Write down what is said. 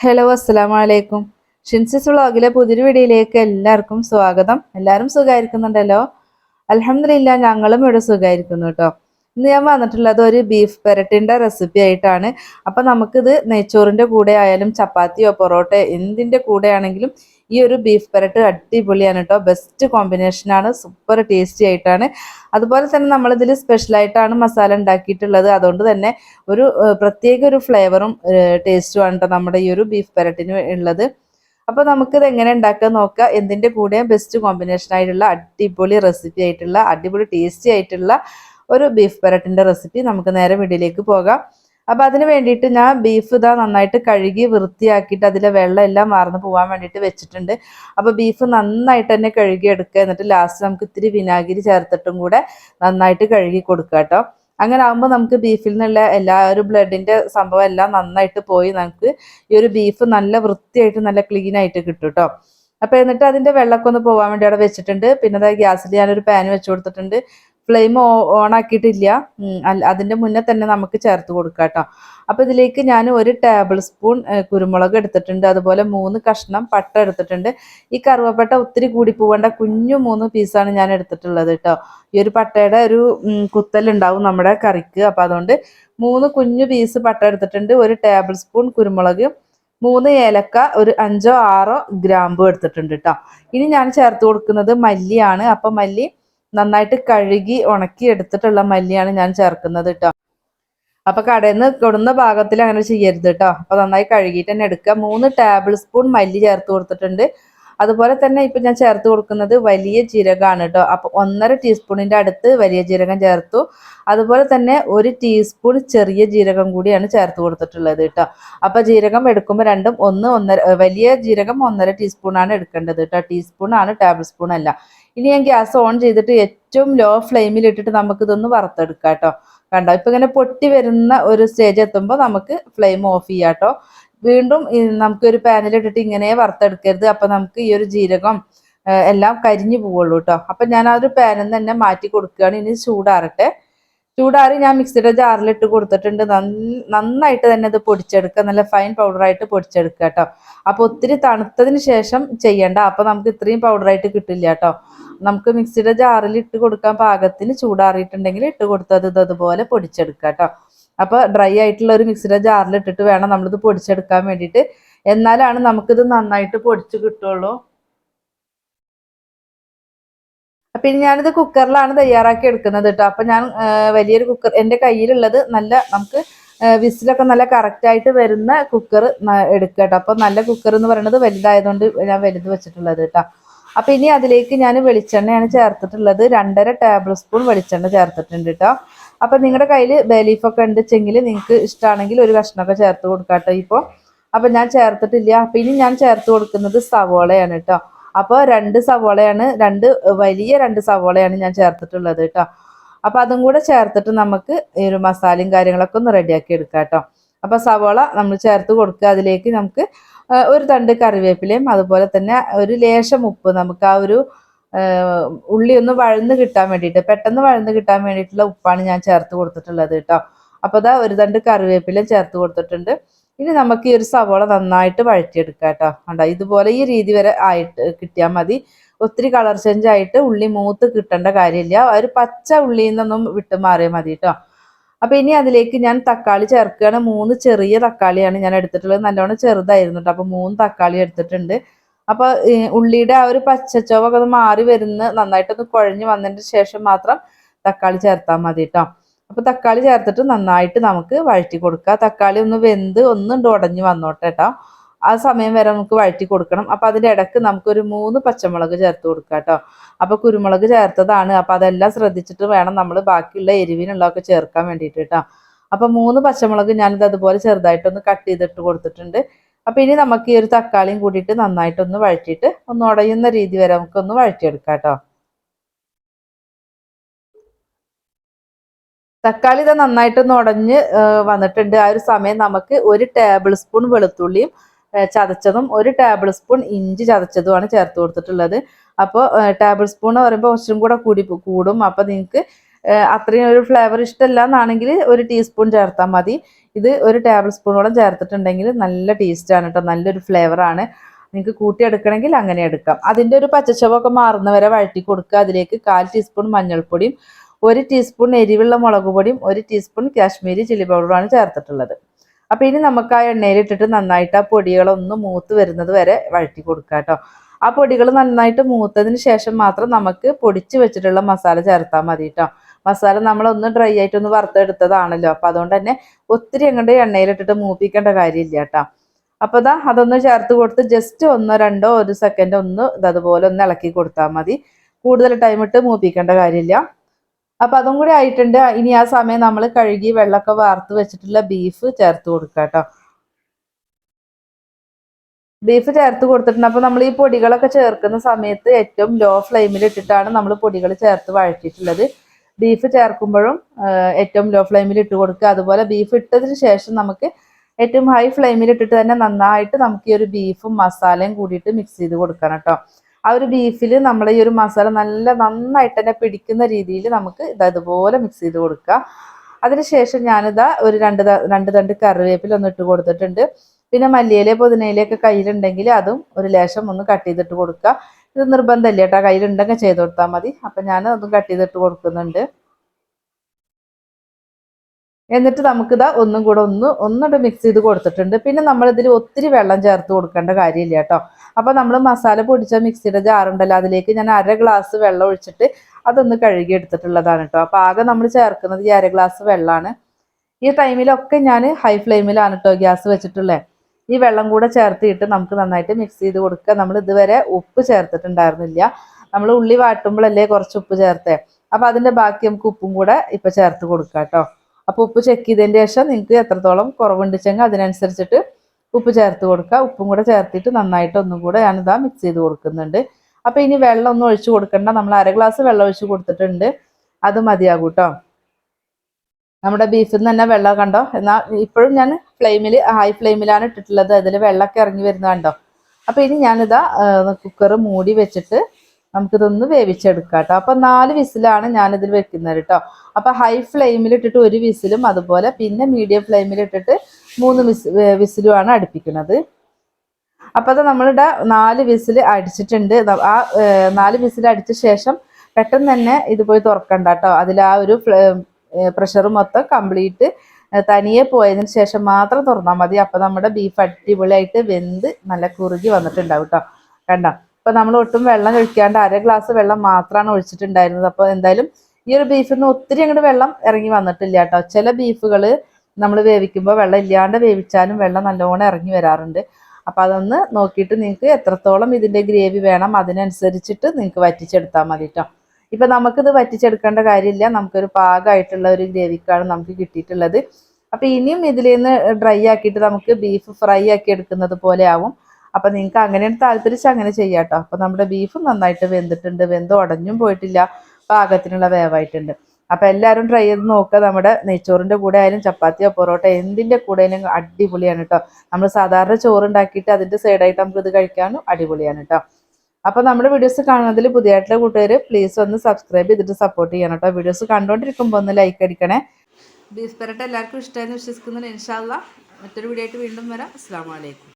Hello അസ്സലാമു അലൈക്കും ഷിൻസിസ് വ്ളോഗിലെ പുതിയൊരു വീഡിയോയിലേക്ക് എല്ലാവർക്കും സ്വാഗതം. എല്ലാവരും സുഖമായിരിക്കുന്നുണ്ടല്ലോ? അലഹമില്ല ഞങ്ങളും ഇവിടെ സുഖമായിരിക്കുന്നു കേട്ടോ. ഇന്ന് ഞാൻ വന്നിട്ടുള്ളത് ഒരു ബീഫ് പെരട്ടിന്റെ റെസിപ്പി ആയിട്ടാണ്. അപ്പം നമുക്കിത് നെയ്ച്ചോറിന്റെ കൂടെ ആയാലും ചപ്പാത്തിയോ പൊറോട്ടയോ എന്തിന്റെ കൂടെ ആണെങ്കിലും ഈ ഒരു ബീഫ് പെരട്ട് അടിപൊളിയാണ് കേട്ടോ ബെസ്റ്റ് കോമ്പിനേഷനാണ് സൂപ്പർ ടേസ്റ്റി ആയിട്ടാണ്. അതുപോലെ തന്നെ നമ്മളിതിൽ സ്പെഷ്യലായിട്ടാണ് മസാല ഉണ്ടാക്കിയിട്ടുള്ളത്. അതുകൊണ്ട് തന്നെ ഒരു പ്രത്യേക ഒരു ഫ്ലേവറും ടേസ്റ്റും ആണ് കേട്ടോ നമ്മുടെ ഈ ഒരു ബീഫ് പെരട്ടിന് ഉള്ളത്. അപ്പോൾ നമുക്കിത് എങ്ങനെ ഉണ്ടാക്കാൻ നോക്കാം? എന്തിന്റെ കൂടെ ബെസ്റ്റ് കോമ്പിനേഷൻ ആയിട്ടുള്ള അടിപൊളി റെസിപ്പി ആയിട്ടുള്ള അടിപൊളി ടേസ്റ്റി ആയിട്ടുള്ള ഒരു ബീഫ് പെരട്ടിന്റെ റെസിപ്പി നമുക്ക് നേരെ വീട്ടിലേക്ക് പോകാം. അപ്പോൾ അതിന് വേണ്ടിയിട്ട് ഞാൻ ബീഫ് ഇതാ നന്നായിട്ട് കഴുകി വൃത്തിയാക്കിയിട്ട് അതിലെ വെള്ളം എല്ലാം വാർന്ന് പോകാൻ വേണ്ടിയിട്ട് വെച്ചിട്ടുണ്ട്. അപ്പോൾ ബീഫ് നന്നായിട്ട് തന്നെ കഴുകി എടുക്കുക. എന്നിട്ട് ലാസ്റ്റ് നമുക്ക് ഇത്തിരി വിനാഗിരി ചേർത്തിട്ടും കൂടെ നന്നായിട്ട് കഴുകി കൊടുക്കുക കേട്ടോ. അങ്ങനെ ആകുമ്പോൾ നമുക്ക് ബീഫിൽ നിന്നുള്ള എല്ലാ ഒരു ബ്ലഡിന്റെ സംഭവം എല്ലാം നന്നായിട്ട് പോയി. നമുക്ക് ഈ ഒരു ബീഫ് നല്ല വൃത്തിയായിട്ട് നല്ല ക്ലീൻ ആയിട്ട് കിട്ടും കേട്ടോ. അപ്പോൾ എന്നിട്ട് അതിന്റെ വെള്ളമൊക്കെ ഒന്ന് പോകാൻ വേണ്ടി അവിടെ വെച്ചിട്ടുണ്ട്. പിന്നെ അതായത് ഗ്യാസിൽ ഞാനൊരു പാൻ വെച്ച് കൊടുത്തിട്ടുണ്ട്. ഫ്ലെയിം ഓൺ ആക്കിയിട്ടില്ല അതിന്റെ മുന്നേ തന്നെ നമുക്ക് ചേർത്ത് കൊടുക്കാം കേട്ടോ. അപ്പോൾ ഇതിലേക്ക് ഞാൻ ഒരു ടേബിൾ സ്പൂൺ കുരുമുളക് എടുത്തിട്ടുണ്ട്. അതുപോലെ മൂന്ന് കഷ്ണം പട്ട എടുത്തിട്ടുണ്ട്. ഈ കറുവപ്പട്ട ഒത്തിരി കൂടി പോവേണ്ട. കുഞ്ഞു മൂന്ന് പീസാണ് ഞാൻ എടുത്തിട്ടുള്ളത് കേട്ടോ. ഈ ഒരു പട്ടയുടെ ഒരു കുത്തലുണ്ടാവും നമ്മുടെ കറിക്ക്. അപ്പം അതുകൊണ്ട് മൂന്ന് കുഞ്ഞു പീസ് പട്ട എടുത്തിട്ടുണ്ട്. ഒരു ടേബിൾ സ്പൂൺ കുരുമുളക് മൂന്ന് ഏലക്ക ഒരു അഞ്ചോ ആറോ ഗ്രാമ്പു എടുത്തിട്ടുണ്ട് കേട്ടോ. ഇനി ഞാൻ ചേർത്ത് കൊടുക്കുന്നത് മല്ലിയാണ്. അപ്പം മല്ലി നന്നായിട്ട് കഴുകി ഉണക്കി എടുത്തിട്ടുള്ള മല്ലിയാണ് ഞാൻ ചേർക്കുന്നത് കേട്ടോ അപ്പൊ കടയിൽ നിന്ന് കൊടുന്ന ഭാഗത്തിൽ അങ്ങനെ ചെയ്യരുത് കേട്ടോ അപ്പൊ നന്നായി കഴുകിയിട്ട് തന്നെ എടുക്കുക. മൂന്ന് ടേബിൾ സ്പൂൺ മല്ലി ചേർത്ത് കൊടുത്തിട്ടുണ്ട്. അതുപോലെ തന്നെ ഇപ്പൊ ഞാൻ ചേർത്ത് കൊടുക്കുന്നത് വലിയ ജീരകമാണ് കേട്ടോ അപ്പൊ ഒന്നര ടീസ്പൂണിന്റെ അടുത്ത് വലിയ ജീരകം ചേർത്തു. അതുപോലെ തന്നെ ഒരു ടീസ്പൂൺ ചെറിയ ജീരകം കൂടിയാണ് ചേർത്ത് കൊടുത്തിട്ടുള്ളത് കേട്ടോ അപ്പോൾ ജീരകം എടുക്കുമ്പോൾ രണ്ടും ഒന്ന് ഒന്നര വലിയ ജീരകം ഒന്നര ടീസ്പൂണാണ് എടുക്കേണ്ടത് കേട്ടോ ടീസ്പൂൺ ആണ് ടേബിൾ സ്പൂൺ അല്ല. ഇനി ഞാൻ ഗ്യാസ് ഓൺ ചെയ്തിട്ട് ഏറ്റവും ലോ ഫ്ലെയിമിൽ ഇട്ടിട്ട് നമുക്ക് ഇതൊന്ന് വറുത്തെടുക്കാം കേട്ടോ കണ്ടോ? ഇപ്പൊ ഇങ്ങനെ പൊട്ടി വരുന്ന ഒരു സ്റ്റേജ് എത്തുമ്പോൾ നമുക്ക് ഫ്ലെയിം ഓഫ് ചെയ്യാം കേട്ടോ വീണ്ടും നമുക്ക് ഒരു പാനിൽ ഇട്ടിട്ട് ഇങ്ങനെ വറുത്തെടുക്കരുത്. അപ്പൊ നമുക്ക് ഈ ഒരു ജീരകം എല്ലാം കരിഞ്ഞു പോവുള്ളൂ കേട്ടോ അപ്പൊ ഞാൻ ആ ഒരു പാനിൽ നിന്ന് തന്നെ മാറ്റി കൊടുക്കുകയാണ്. ഇനി ചൂടാറട്ടെ. ചൂടാറി ഞാൻ മിക്സിയുടെ ജാറിലിട്ട് കൊടുത്തിട്ടുണ്ട്. നന്ന- നന്നായിട്ട് തന്നെ ഇത് പൊടിച്ചെടുക്കുക. നല്ല ഫൈൻ പൗഡറായിട്ട് പൊടിച്ചെടുക്കുക കേട്ടോ അപ്പൊ ഒത്തിരി തണുത്തതിന് ശേഷം ചെയ്യണ്ട. അപ്പൊ നമുക്ക് ഇത്രയും പൗഡറായിട്ട് കിട്ടില്ല കേട്ടോ നമുക്ക് മിക്സിയുടെ ജാറിൽ ഇട്ട് കൊടുക്കാൻ പാകത്തിന് ചൂടാറിയിട്ടുണ്ടെങ്കിൽ ഇട്ട് കൊടുത്തത് ഇത് അതുപോലെ പൊടിച്ചെടുക്കുക കേട്ടോ അപ്പോൾ ഡ്രൈ ആയിട്ടുള്ള ഒരു മിക്സിയുടെ ജാറിൽ ഇട്ടിട്ട് വേണം നമ്മളിത് പൊടിച്ചെടുക്കാൻ വേണ്ടിയിട്ട്. എന്നാലാണ് നമുക്കിത് നന്നായിട്ട് പൊടിച്ച് കിട്ടുള്ളൂ. അപ്പം ഇനി ഞാനിത് കുക്കറിലാണ് തയ്യാറാക്കി എടുക്കുന്നത് കേട്ടോ അപ്പം ഞാൻ വലിയൊരു കുക്കർ എന്റെ കയ്യിലുള്ളത് നല്ല നമുക്ക് വിസിലൊക്കെ നല്ല കറക്റ്റ് ആയിട്ട് വരുന്ന കുക്കർ എടുക്കുക കേട്ടോ അപ്പം നല്ല കുക്കർ എന്ന് പറയുന്നത് വലുതായതുകൊണ്ട് ഞാൻ വലുത് വെച്ചിട്ടുള്ളത് കേട്ടോ അപ്പം ഇനി അതിലേക്ക് ഞാൻ വെളിച്ചെണ്ണയാണ് ചേർത്തിട്ടുള്ളത്. രണ്ടര ടേബിൾ സ്പൂൺ വെളിച്ചെണ്ണ ചേർത്തിട്ടുണ്ട് കേട്ടോ അപ്പം നിങ്ങളുടെ കയ്യിൽ ഉണ്ട് ഉണ്ടെച്ചെങ്കിൽ നിങ്ങൾക്ക് ഇഷ്ടമാണെങ്കിൽ ഒരു കഷ്ണമൊക്കെ ചേർത്ത് കൊടുക്കാം കേട്ടോ ഇപ്പോൾ അപ്പം ഞാൻ ചേർത്തിട്ടില്ല. അപ്പം ഇനി ഞാൻ ചേർത്ത് കൊടുക്കുന്നത് സവോളയാണ് കേട്ടോ അപ്പോൾ രണ്ട് സവോളയാണ് രണ്ട് വലിയ രണ്ട് സവോളയാണ് ഞാൻ ചേർത്തിട്ടുള്ളത് കേട്ടോ അപ്പോൾ അതും കൂടെ ചേർത്തിട്ട് നമുക്ക് ഈ ഒരു മസാലയും കാര്യങ്ങളൊക്കെ ഒന്ന് റെഡിയാക്കി എടുക്കാം കേട്ടോ അപ്പോൾ സവോള നമ്മൾ ചേർത്ത് കൊടുക്കുക. അതിലേക്ക് നമുക്ക് ഒരു തണ്ട് കറിവേപ്പിലയും അതുപോലെ തന്നെ ഒരു ലേശം ഉപ്പ് നമുക്ക് ആ ഒരു ഉള്ളി ഒന്ന് വഴന്ന് കിട്ടാൻ വേണ്ടിയിട്ട് പെട്ടെന്ന് വഴന്ന് കിട്ടാൻ വേണ്ടിയിട്ടുള്ള ഉപ്പാണ് ഞാൻ ചേർത്ത് കൊടുത്തിട്ടുള്ളത് കേട്ടോ. അപ്പോൾ അതാ ഒരു തണ്ട് കറിവേപ്പില ചേർത്ത് കൊടുത്തിട്ടുണ്ട്. ഇനി നമുക്ക് ഈ ഒരു സവോള നന്നായിട്ട് വഴറ്റിയെടുക്കാം കേട്ടോ. കണ്ടോ ഇതുപോലെ ഈ രീതി വരെ ആയിട്ട് കിട്ടിയാൽ മതി. ഒത്തിരി കളർ ചേഞ്ച് ആയിട്ട് ഉള്ളി മൂത്ത് കിട്ടേണ്ട കാര്യമില്ല. ഒരു പച്ച ഉള്ളിയിൽ നിന്നൊന്നും വിട്ട് മാറിയാൽ മതി കേട്ടോ. അപ്പൊ ഇനി അതിലേക്ക് ഞാൻ തക്കാളി ചേർക്കുകയാണ്. മൂന്ന് ചെറിയ തക്കാളിയാണ് ഞാൻ എടുത്തിട്ടുള്ളത്. നല്ലോണം ചെറുതായിരുന്നു കേട്ടോ. അപ്പൊ മൂന്ന് തക്കാളി എടുത്തിട്ടുണ്ട്. അപ്പൊ ഈ ഉള്ളിയുടെ ആ ഒരു പച്ചച്ചോവൊക്കെ ഒന്ന് മാറി വരുന്ന നന്നായിട്ടൊന്ന് കുഴഞ്ഞു വന്നതിന് ശേഷം മാത്രം തക്കാളി ചേർത്താൽ മതി കേട്ടോ അപ്പൊ തക്കാളി ചേർത്തിട്ട് നന്നായിട്ട് നമുക്ക് വഴറ്റി കൊടുക്കുക. തക്കാളി ഒന്ന് വെന്ത് ഒന്ന് ഉടഞ്ഞു വന്നോട്ടെ കേട്ടോ ആ സമയം വരെ നമുക്ക് വഴറ്റി കൊടുക്കണം. അപ്പൊ അതിന്റെ ഇടയ്ക്ക് നമുക്കൊരു മൂന്ന് പച്ചമുളക് ചേർത്ത് കൊടുക്കുക കേട്ടോ അപ്പൊ കുരുമുളക് ചേർത്തതാണ്. അപ്പൊ അതെല്ലാം ശ്രദ്ധിച്ചിട്ട് വേണം നമ്മൾ ബാക്കിയുള്ള എരിവിനുള്ളതൊക്കെ ചേർക്കാൻ വേണ്ടിയിട്ട് കേട്ടോ അപ്പൊ മൂന്ന് പച്ചമുളക് ഞാനിത് അതുപോലെ ചെറുതായിട്ടൊന്ന് കട്ട് ചെയ്തിട്ട് കൊടുത്തിട്ടുണ്ട്. അപ്പൊ ഇനി നമുക്ക് ഈ ഒരു തക്കാളിയും കൂടിയിട്ട് നന്നായിട്ടൊന്ന് വഴറ്റിയിട്ട് ഒന്ന് ഉടയുന്ന രീതി വരെ നമുക്ക് നമുക്കൊന്ന് വഴറ്റിയെടുക്കാം കേട്ടോ. തക്കാളി ഇത് നന്നായിട്ടൊന്ന് ഉടഞ്ഞ് വന്നിട്ടുണ്ട്. ആ ഒരു സമയം നമുക്ക് ഒരു ടേബിൾ സ്പൂൺ വെളുത്തുള്ളിയും ചതച്ചതും ഒരു ടേബിൾ സ്പൂൺ ഇഞ്ചി ചതച്ചതുമാണ് ചേർത്ത് കൊടുത്തിട്ടുള്ളത്. അപ്പോൾ ടേബിൾ സ്പൂൺ പറയുമ്പോൾ കുറച്ചും കൂടെ കൂടി കൂടും. അപ്പോൾ നിങ്ങൾക്ക് അത്രയും ഒരു ഫ്ലേവർ ഇഷ്ടമല്ല എന്നാണെങ്കിൽ ഒരു ടീസ്പൂൺ ചേർത്താൽ മതി. ഇത് ഒരു ടേബിൾ സ്പൂണോളം ചേർത്തിട്ടുണ്ടെങ്കിൽ നല്ല ടേസ്റ്റാണ് കേട്ടോ നല്ലൊരു ഫ്ലേവറാണ് നിങ്ങൾക്ക് കൂട്ടിയെടുക്കണമെങ്കിൽ അങ്ങനെ എടുക്കാം. അതിന്റെ ഒരു പച്ചച്ചവൊക്കെ മാറുന്നവരെ വഴറ്റി കൊടുക്കുക. അതിലേക്ക് കാൽ ടീസ്പൂൺ മഞ്ഞൾപ്പൊടിയും ഒരു ടീസ്പൂൺ എരിവുള്ള മുളക് പൊടിയും ഒരു ടീസ്പൂൺ കാശ്മീരി ചില്ലി പൗഡറുമാണ് ചേർത്തിട്ടുള്ളത്. അപ്പോൾ ഇനി നമുക്ക് ആ എണ്ണയിലിട്ടിട്ട് നന്നായിട്ട് ആ പൊടികളൊന്ന് മൂത്ത് വരുന്നത് വരെ വഴറ്റി കൊടുക്കുക കേട്ടോ ആ പൊടികൾ നന്നായിട്ട് മൂത്തതിന് ശേഷം മാത്രം നമുക്ക് പൊടിച്ച് വെച്ചിട്ടുള്ള മസാല ചേർത്താൽ മതി കേട്ടോ മസാല നമ്മളൊന്ന് ഡ്രൈ ആയിട്ട് ഒന്ന് വറുത്തെടുത്തതാണല്ലോ. അപ്പോൾ അതുകൊണ്ട് തന്നെ ഒത്തിരി അങ്ങോട്ട് എണ്ണയിലിട്ടിട്ട് മൂപ്പിക്കേണ്ട കാര്യമില്ല കേട്ടോ. അപ്പോൾ ഇതാ അതൊന്ന് ചേർത്ത് കൊടുത്ത് ജസ്റ്റ് ഒന്നോ രണ്ടോ ഒരു സെക്കൻഡ് ഒന്ന് ഇതതുപോലെ ഒന്ന് ഇളക്കി കൊടുത്താൽ മതി. കൂടുതൽ ടൈം ഇട്ട് മൂപ്പിക്കേണ്ട കാര്യമില്ല. അപ്പൊ അതും കൂടി ആയിട്ടുണ്ട്. ഇനി ആ സമയം നമ്മൾ കഴുകി വെള്ളമൊക്കെ വാർത്ത് വെച്ചിട്ടുള്ള ബീഫ് ചേർത്ത് കൊടുക്കുക കേട്ടോ. ബീഫ് ചേർത്ത് കൊടുത്തിട്ടുണ്ട്. അപ്പോൾ നമ്മൾ ഈ പൊടികളൊക്കെ ചേർക്കുന്ന സമയത്ത് ഏറ്റവും ലോ ഫ്ലെയിമിൽ ഇട്ടിട്ടാണ് നമ്മൾ പൊടികൾ ചേർത്ത് വഴറ്റിയിട്ടുള്ളത്. ബീഫ് ചേർക്കുമ്പോഴും ഏറ്റവും ലോ ഫ്ലെയിമിൽ ഇട്ട് കൊടുക്കുക. അതുപോലെ ബീഫ് ഇട്ടതിന് ശേഷം നമുക്ക് ഏറ്റവും ഹൈ ഫ്ലെയിമിൽ ഇട്ടിട്ട് തന്നെ നന്നായിട്ട് നമുക്ക് ഈ ഒരു ബീഫും മസാലയും കൂടിയിട്ട് മിക്സ് ചെയ്ത് കൊടുക്കണം കേട്ടോ ആ ഒരു ബീഫിൽ നമ്മൾ ഈ ഒരു മസാല നല്ല നന്നായിട്ട് തന്നെ പിടിക്കുന്ന രീതിയിൽ നമുക്ക് ഇത് അതുപോലെ മിക്സ് ചെയ്ത് കൊടുക്കുക. അതിനുശേഷം ഞാനിതാ ഒരു രണ്ട് രണ്ട് തണ്ട് കറിവേപ്പില ഒന്ന് ഇട്ട് കൊടുത്തിട്ടുണ്ട്. പിന്നെ മല്ലിയില പുതിനയിലൊക്കെ കയ്യിലുണ്ടെങ്കിൽ അതും ഒരു ലേശം ഒന്ന് കട്ട് ചെയ്തിട്ട് കൊടുക്കുക. ഇത് നിർബന്ധമില്ല കേട്ടോ. കയ്യിലുണ്ടെങ്കിൽ ചെയ്ത് കൊടുത്താൽ മതി. അപ്പം ഞാൻ അതും കട്ട് ചെയ്തിട്ട് കൊടുക്കുന്നുണ്ട്. എന്നിട്ട് നമുക്കിതാ ഒന്നും കൂടെ ഒന്ന് ഒന്നുകൂടെ മിക്സ് ചെയ്ത് കൊടുത്തിട്ടുണ്ട്. പിന്നെ നമ്മളിതിൽ ഒത്തിരി വെള്ളം ചേർത്ത് കൊടുക്കേണ്ട കാര്യമില്ല കേട്ടോ. അപ്പോൾ നമ്മൾ മസാല പൊടിച്ച മിക്സിയുടെ ജാറുണ്ടല്ലോ അതിലേക്ക് ഞാൻ അര ഗ്ലാസ് വെള്ളം ഒഴിച്ചിട്ട് അതൊന്ന് കഴുകി എടുത്തിട്ടുള്ളതാണ് കേട്ടോ. അപ്പോൾ ആകെ നമ്മൾ ചേർക്കുന്നത് ഈ അര ഗ്ലാസ് വെള്ളമാണ്. ഈ ടൈമിലൊക്കെ ഞാൻ ഹൈ ഫ്ലെയിമിലാണ് കേട്ടോ ഗ്യാസ് വെച്ചിട്ടുള്ളത് ഈ വെള്ളം കൂടെ ചേർത്തിട്ട് നമുക്ക് നന്നായിട്ട് മിക്സ് ചെയ്ത് കൊടുക്കുക. നമ്മൾ ഇതുവരെ ഉപ്പ് ചേർത്തിട്ടുണ്ടായിരുന്നില്ല. നമ്മൾ ഉള്ളി വാട്ടുമ്പോഴല്ലേ കുറച്ച് ഉപ്പ് ചേർത്തേ. അപ്പോൾ അതിന്റെ ബാക്കി നമുക്ക് ഉപ്പും കൂടെ ഇപ്പൊ ചേർത്ത് കൊടുക്കാം കേട്ടോ. അപ്പോൾ ഉപ്പ് ചെക്ക് ചെയ്തതിന് ശേഷം നിങ്ങൾക്ക് എത്രത്തോളം കുറവുണ്ടെച്ചെങ്കിൽ അതിനനുസരിച്ചിട്ട് ഉപ്പ് ചേർത്ത് കൊടുക്കുക. ഉപ്പും കൂടെ ചേർത്തിട്ട് നന്നായിട്ട് ഒന്നും കൂടെ ഞാനിതാ മിക്സ് ചെയ്ത് കൊടുക്കുന്നുണ്ട്. അപ്പോൾ ഇനി വെള്ളം ഒന്നും ഒഴിച്ച് കൊടുക്കണ്ട. നമ്മൾ അര ഗ്ലാസ് വെള്ളം ഒഴിച്ച് കൊടുത്തിട്ടുണ്ട്. അത് മതിയാകും കേട്ടോ. നമ്മുടെ ബീഫിൽ നിന്ന് തന്നെ വെള്ളം കണ്ടോ? എന്നാൽ ഇപ്പോഴും ഞാൻ ഫ്ലെയിമിൽ ഹൈ ഫ്ലെയിമിലാണ് ഇട്ടിട്ടുള്ളത്. അതിൽ വെള്ളമൊക്കെ ഇറങ്ങി വരുന്നത് കണ്ടോ? അപ്പോൾ ഇനി ഞാനിതാ കുക്കർ മൂടി വെച്ചിട്ട് നമുക്കിതൊന്ന് വേവിച്ചെടുക്കാം കേട്ടോ. അപ്പം നാല് വിസിലാണ് ഞാനിതിൽ വെക്കുന്നത് കേട്ടോ. അപ്പം ഹൈ ഫ്ലെയിമിൽ ഇട്ടിട്ട് ഒരു വിസിലും അതുപോലെ പിന്നെ മീഡിയം ഫ്ലെയിമിൽ ഇട്ടിട്ട് മൂന്ന് വിസ് വിസിലുമാണ് അടുപ്പിക്കുന്നത്. അപ്പോൾ അത് നമ്മളിവിടെ നാല് വിസിൽ അടിച്ചിട്ടുണ്ട്. ആ നാല് വിസിൽ അടിച്ച ശേഷം പെട്ടെന്ന് തന്നെ ഇത് പോയി തുറക്കണ്ട കേട്ടോ. അതിൽ ആ ഒരു പ്രഷർ മൊത്തം കംപ്ലീറ്റ് തനിയെ പോയതിന് ശേഷം മാത്രം തുറന്നാൽ മതി. അപ്പോൾ നമ്മുടെ ബീഫ് അടിപൊളിയായിട്ട് വെന്ത് നല്ല കുറുകി വന്നിട്ടുണ്ടാവും കേട്ടോ കണ്ടോ? അപ്പോൾ നമ്മൾ ഒട്ടും വെള്ളം കഴിക്കാണ്ട് അര ഗ്ലാസ് വെള്ളം മാത്രമാണ് ഒഴിച്ചിട്ടുണ്ടായിരുന്നത്. അപ്പോൾ എന്തായാലും ഈ ഒരു ബീഫിൽ നിന്ന് ഒത്തിരി അങ്ങോട്ട് വെള്ളം ഇറങ്ങി വന്നിട്ടില്ല കേട്ടോ ചില ബീഫുകൾ നമ്മൾ വേവിക്കുമ്പോൾ വെള്ളം ഇല്ലാണ്ട് വേവിച്ചാലും വെള്ളം നല്ലോണം ഇറങ്ങി വരാറുണ്ട്. അപ്പം അതൊന്ന് നോക്കിയിട്ട് നിങ്ങൾക്ക് എത്രത്തോളം ഇതിന്റെ ഗ്രേവി വേണം അതിനനുസരിച്ചിട്ട് നിങ്ങൾക്ക് വറ്റിച്ചെടുത്താൽ മതി കേട്ടോ ഇപ്പം നമുക്കിത് വറ്റിച്ചെടുക്കേണ്ട കാര്യമില്ല. നമുക്കൊരു പാകമായിട്ടുള്ള ഒരു ഗ്രേവിക്കാണ് നമുക്ക് കിട്ടിയിട്ടുള്ളത്. അപ്പോൾ ഇനിയും ഇതിൽ നിന്ന് ഡ്രൈ ആക്കിയിട്ട് നമുക്ക് ബീഫ് ഫ്രൈ ആക്കി എടുക്കുന്നത് പോലെ ആവും. അപ്പം നിങ്ങൾക്ക് അങ്ങനെ താല്പര്യം അങ്ങനെ ചെയ്യാം കേട്ടോ അപ്പം നമ്മുടെ ബീഫ് നന്നായിട്ട് വെന്തിട്ടുണ്ട്. വെന്ത് ഉടഞ്ഞും പോയിട്ടില്ല. പാകത്തിനുള്ള വേവായിട്ടുണ്ട്. അപ്പം എല്ലാവരും ട്രൈ ചെയ്ത് നോക്കുക നമ്മുടെ നെയ്ച്ചോറിന്റെ കൂടെ ആയാലും ചപ്പാത്തിയോ പൊറോട്ട എന്തിന്റെ കൂടെ ആയാലും അടിപൊളിയാണ് കേട്ടോ നമ്മൾ സാധാരണ ചോറ് ഉണ്ടാക്കിയിട്ട് അതിന്റെ സൈഡായിട്ട് നമുക്ക് ഇത് കഴിക്കാനും അടിപൊളിയാണ് കേട്ടോ അപ്പോൾ നമ്മുടെ വീഡിയോസ് കാണുന്നതിൽ പുതിയതായിട്ടുള്ള കൂട്ടുകാർ പ്ലീസ് ഒന്ന് സബ്സ്ക്രൈബ് ചെയ്തിട്ട് സപ്പോർട്ട് ചെയ്യണം കേട്ടോ വീഡിയോസ് കണ്ടുകൊണ്ടിരിക്കുമ്പോൾ ഒന്ന് ലൈക്ക് അടിക്കണേ. ബീഫ് പെരട്ട എല്ലാവർക്കും ഇഷ്ടമായെന്ന് വിശ്വസിക്കുന്നുണ്ട്. ഇൻഷാല്ല മറ്റൊരു വീഡിയോ ആയിട്ട് വീണ്ടും വരാം. അസ്സാം വലൈക്കും